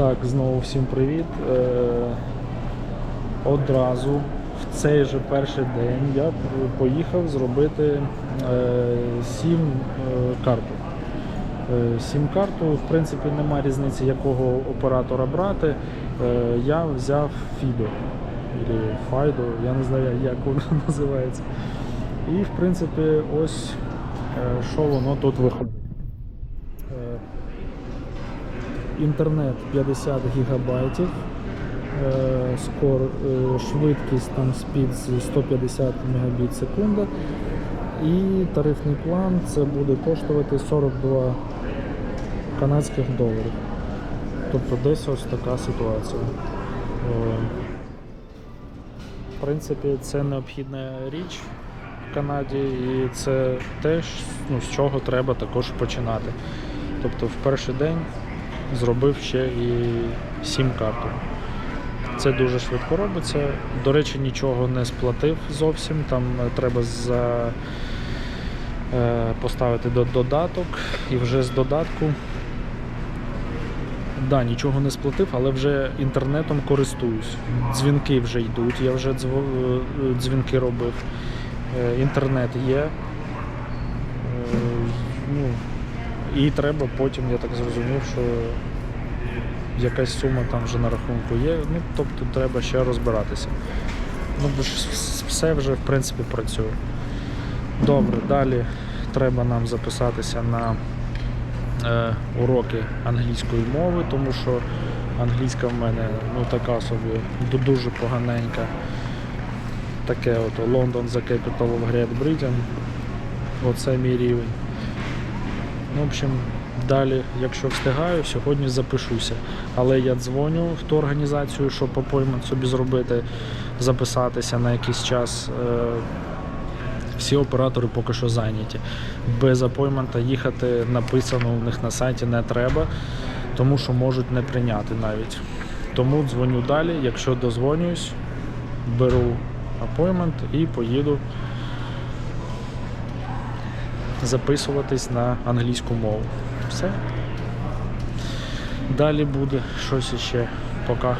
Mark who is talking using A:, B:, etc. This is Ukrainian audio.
A: Так, знову всім привіт. Е, одразу в цей же перший день я поїхав зробити е, сім е, карту. Е, Сім-карту, в принципі, нема різниці, якого оператора брати. Я взяв Fido Fido, я не знаю, як воно називається. І в принципі, ось що воно тут виходить. Інтернет 50 гігабайтів, е, скор, е, швидкість там спід з 150 Мбіт секунда. І тарифний план це буде коштувати 42 канадських доларів. Тобто десь ось така ситуація. Е, В принципі, це необхідна річ в Канаді, і це те, ну, з чого треба також починати. Тобто в перший день зробив ще і сім карту. Це дуже швидко робиться. До речі, нічого не сплатив зовсім. Там е, треба за, е, поставити до додаток і вже з додатку. Да, нічого не сплатив, але вже інтернетом користуюсь. Дзвінки вже йдуть, я вже дзво- е, дзвінки робив. Інтернет є. Ну, і треба потім, я так зрозумів, що якась сума там вже на рахунку є. Ну, тобто треба ще розбиратися. Ну, бо ж все вже в принципі працює. Добре, далі треба нам записатися на е, уроки англійської мови, тому що англійська в мене ну, така собі дуже поганенька. Таке от London the capital of Great Britain. Оце мій рівень. Ну, в общем, далі, якщо встигаю, сьогодні запишуся. Але я дзвоню в ту організацію, щоб апоймент собі зробити, записатися на якийсь час. Е, Всі оператори поки що зайняті. Без апоймента їхати написано у них на сайті не треба, тому що можуть не прийняти навіть. Тому дзвоню далі, якщо дозвонююсь, беру апоймент і поїду записуватись на англійську мову. Все. Далі буде щось ще. Пока.